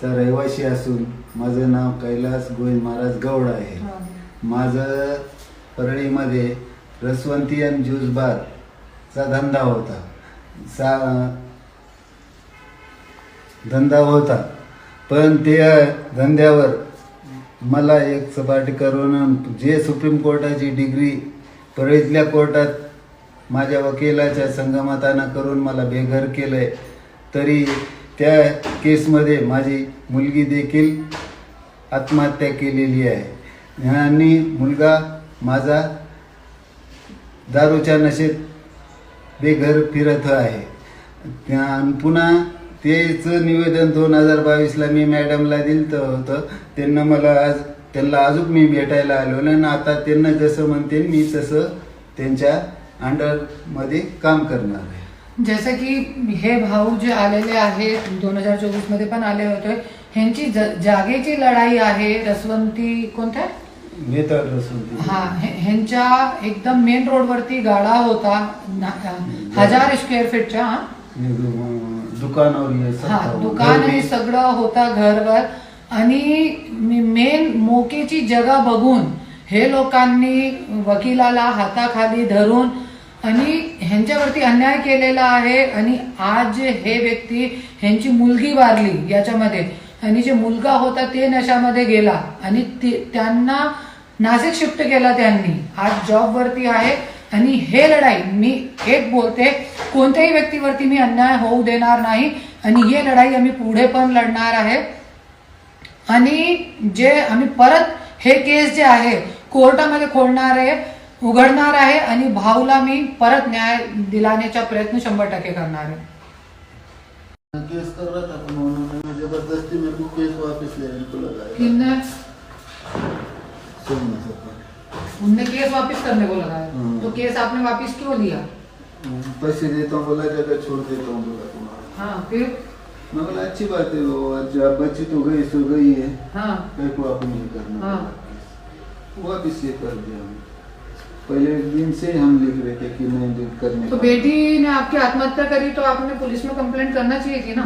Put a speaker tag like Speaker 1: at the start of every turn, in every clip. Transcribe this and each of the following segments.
Speaker 1: चा रहिवासी असून माझं नाव कैलास गोविंद महाराज गौड आहे. माझं परळीमध्ये रसवंती आणि ज्यूस बारचा धंदा होता. सा धंदा होता. पण त्या धंद्यावर मला एक सपाटी करून जे सुप्रीम कोर्टाची डिग्री परळीतल्या कोर्टात माझ्या वकिलाच्या संगमतानं करून मला बेघर केलंय तरी त्या केसमध्ये माझी मुलगी देखील आत्महत्या केलेली आहे. आणि मुलगा माझा दारूच्या नशेत बेघर फिरत आहे. आणि पुन्हा तेचं निवेदन दोन हजार बावीसला मी मॅडमला दिलं होतं. त्यांना मला आज त्यांना अजून मी भेटायला आलो आणि आता त्यांना जसं म्हणते मी तसं त्यांच्या अंडरमध्ये काम करणार आहे.
Speaker 2: जसं की हे भाऊ जे आलेले आहेत दोन हजार चोवीसमध्ये पण आले होते ह्यांची जागेची लढाई आहे रसवंती कोणत्या हा हे- ह्यांच्या एकदम मेन रोड वरती गाडा होता हजार स्क्वेअर फीटच्या हा?
Speaker 1: दुकानावर
Speaker 2: हा. दुकान आणि सगळं होता घरवर आणि मेन मोकेची जगा बघून हे लोकांनी वकिलाला हाताखाली धरून आणि ह्यांच्यावरती अन्याय केलेला आहे आणि आज जे हे व्यक्ती ह्यांची मुलगी वारली याच्यामध्ये आणि जे मुलगा होता ते नशामध्ये गेला आणि ते- त्यांना नाशिक शिफ्ट केला त्यांनी. आज जॉबवरती आहे आणि हे लढाई मी एक बोलते कोणत्याही व्यक्तीवरती मी अन्याय होऊ देणार नाही आणि ही लढाई आम्ही पुढे पण लढणार आहे. आणि जे आम्ही परत हे केस जे आहे कोर्टामध्ये खोलणार आहे उघडणार आहे आणि भाऊला मी परत न्याय दिलाण्याचा प्रयत्न शंभर टक्के करणार आहे.
Speaker 3: केस कर रहा था पर उन्होंने ज़बरदस्ती मेरे को केस वापस लेने को लगाया.
Speaker 2: उनने केस वापस करने को लगाया
Speaker 1: हम्म।
Speaker 2: तो केस आपने वापस क्यों लिया?
Speaker 1: पैसे देता हूँ बोला जगह छोड़ देता हूँ बोला तुम्हारा
Speaker 2: हाँ फिर?
Speaker 1: मैं बोला अच्छी बात है वो आज अब बच्ची तो गई सो गई है.
Speaker 2: हाँ.
Speaker 1: को आप नहीं करना
Speaker 2: हाँ।
Speaker 1: वापिस ये कर दिया हमने पहले दिन से हम लिख रहे थे कि नहीं लिख करने
Speaker 2: तो बेटी ने आपकी आत्महत्या करी तो आपने पुलिस में कंप्लेंट करना चाहिए थी ना?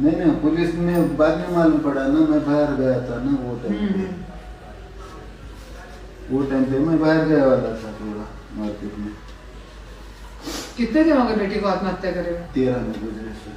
Speaker 1: नहीं नहीं पुलिस में बाद में मालूम पड़ा ना मैं बाहर गया था ना वो टाइम
Speaker 2: हम्म।
Speaker 1: वो टाइम पे मैं बाहर गया वाला था थोड़ा मार्केट में।
Speaker 2: कितने दिन हो गए बेटी को आत्महत्या करे
Speaker 1: तेरह में गुजरे से